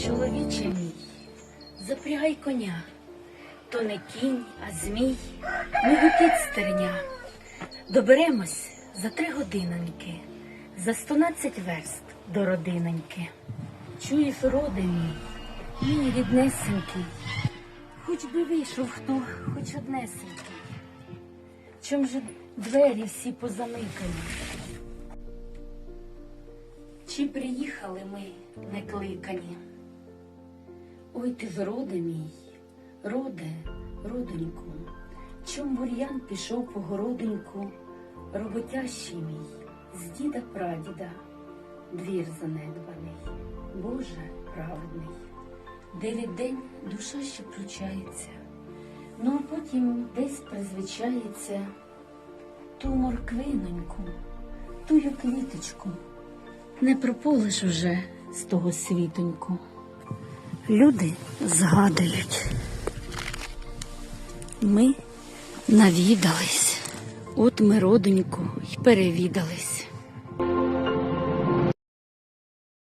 Чоловіче мій, запрягай коня, то не кінь, а змій, не гукить стерня. Доберемось за три годиноньки, за стонадцять верст до родиноньки. Чуєш, роди мій, мій ріднесенький, хоч би вийшов хто, хоч однесенький. Чом же двері всі позамикані? Чи приїхали ми не кликані? Ой ти ж роде мій, роде, родоньку, чом бур'ян пішов по городоньку, роботящий мій, з діда прадіда, двір занедбаний, Боже праведний, дев'ять день душа ще включається, ну а потім десь призвичається. Ту морквиноньку, тую квіточку. Не прополиш вже з того світоньку. Люди згадують. Ми навідались, от ми родоньку й перевідались.